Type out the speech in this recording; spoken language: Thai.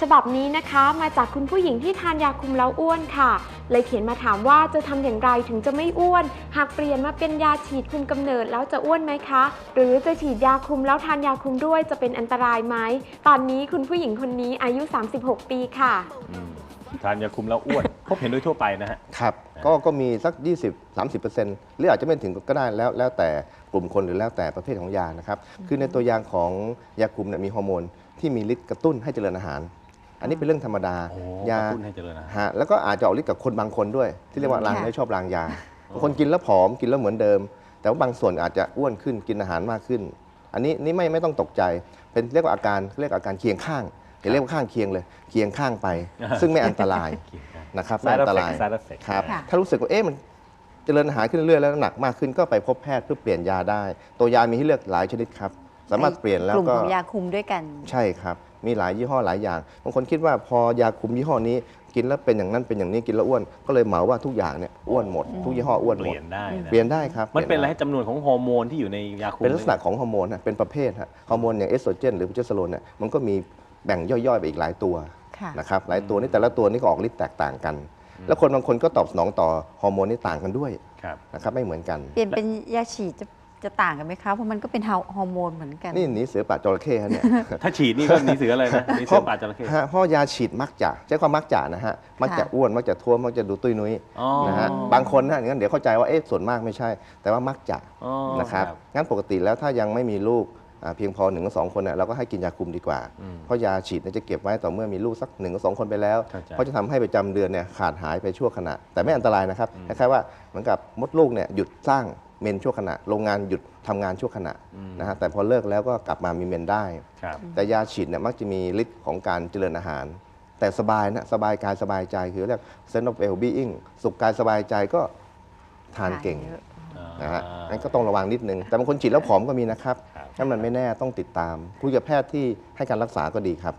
ฉบับนี้นะคะมาจากคุณผู้หญิงที่ทานยาคุมแล้วอ้วนค่ะ เลยเขียนมาถามว่าจะทำอย่างไรถึงจะไม่อ้วน หากเปลี่ยนมาเป็นยาฉีดคุมกำเนิดแล้วจะอ้วนไหมคะ หรือจะฉีดยาคุมแล้วทานยาคุมด้วยจะเป็นอันตรายไหม ตอนนี้คุณผู้หญิงคนนี้อายุ 36 ปีค่ะอืมทานยาคุมแล้วอ้วน พบเห็นโดยทั่วไปนะฮะ ครับ ก็ก็มีสัก 20-30%หรืออาจจะไม่ถึงก็ได้แล้วแล้วแต่กลุ่มคนหรือแล้วแต่ประเภทของยานะครับ คือในตัวอย่างของยาคุมเนี่ยมีฮอร์โมนที่มีฤทธิ์กระตุ้นให้เจริญอาหาร อันนี้เป็นเรื่องธรรมดาโอ้ยากระตุ้นให้เจริญอาหารฮะแล้วก็อาจจะออกฤทธิ์กับคนบางคนด้วย ที่เรียกว่าลางค่ะไม่ชอบลางยาบางคนกินแล้วผอมกินแล้วเหมือนเดิม แต่ว่าบางส่วนอาจจะอ้วนขึ้นกินอาหารมากขึ้น อันนี้นี่ไม่ไม่ต้องตกใจ เป็นเรียกว่าอาการเรียกอาการเคียงข้างอย่าเรียกว่าข้างเคียงเลย เคียงข้างไป ซึ่งไม่อันตรายนะครับไม่ Side อันตราย effect side effect ครับค่ะถ้ารู้สึกว่าเอ๊ะมันเจริญอาหารขึ้นเรื่อยๆแล้วน้ำหนักมากขึ้นก็ไปพบแพทย์เพื่อเปลี่ยนยาได้ ตัวยามีให้เลือกหลายชนิดครับ สามารถเปลี่ยนแล้วกลุ่มก็ของยาคุมด้วยกัน ใช่ครับ มีหลายยี่ห้อหลายอย่างบางคนคิดว่าพอยาคุมยี่ห้อนี้กินแล้วเป็นอย่างนั้นเป็นอย่างนี้กินแล้วอ้วนก็เลยเหมาว่าทุกอย่างเนี่ยอ้วนหมดทุกยี่ห้ออ้วนเปหมดลี่ยนได้นะเปลี่ยนได้ครับมันเป็นอะไรลี่ยให้จำนวนของฮอร์โมนที่อยู่ในยาคุมเป็นลักษณะของฮอร์โมนฮะเป็นประเภทฮะฮอร์โมนอย่างเอสโตรเจนหรือโปรเจสเตอโรนเนี่ยมันก็มีแบ่งย่อยๆไปอีกหลายตัวค่ะ นะครับหลายตัวนี่แต่ละตัวนี่ก็ออกฤทธิ์แตกต่างกัน แล้วคนบางคนก็ตอบสนองต่อฮอร์โมนนี่ต่างกันด้วยครับนะครับไม่เหมือนกัน เปลี่ยนเป็นยาฉีดจะ จะต่างกันไหมคะ เพราะมันก็เป็นฮอร์โมนเหมือนกัน นี่หนีเสือป่าจระเข้ฮะเนี่ย ถ้าฉีดนี่ก็มีเสืออะไรนะมีเสือป่าจระเข้ฮะเพราะยาฉีดมักจะใช้ความมักจะนะฮะ มักจะค่ะอ้วน มักจะท้วมมักจะดูตุ้ยนุ้ยอ๋อนะฮะ บางคนนะงั้นเดี๋ยวเข้าใจว่าเอ๊ะส่วนมากไม่ใช่ แต่ว่ามักจะอ๋อนะครับ งั้นปกติแล้วถ้ายังไม่มีลูกอ่าเพียงพอหนึ่งถึงสองคนเนี่ยเราก็ให้กินยาคุมดีกว่าอืมเพราะยาฉีดเนี่ยจะเก็บไว้ต่อเมื่อมีลูกสักหนึ่งถึงสองคนไปแล้วเข้าใจเพราะจะทำให้ประจำเดือนเนี่ยขาดหายไปชั่วขณะ แต่ไม่อันตรายนะครับคล้ายๆว่าเหมือนกับมดลูกเนี่ยหยุดสร้าง เมนชั่วขณะ โรงงานหยุดทำงานชั่วขณะนะฮะแต่พอเลิกแล้วก็กลับมามีเมนได้ ครับ แต่ยาฉีดเนี่ยมักจะมีฤทธิ์ของการเจริญอาหาร แต่สบายนะ สบายกายสบายใจคือเรียก sense of well being สุขกายสบายใจก็ทานเก่งทานเยอะ นะฮะงั้นก็ต้องระวังนิดนึง แต่บางคนฉีดแล้วผอมก็มีนะครับครับ นั่นมันไม่แน่ต้องติดตามคุยกับแพทย์ที่ให้การรักษาก็ดีครับ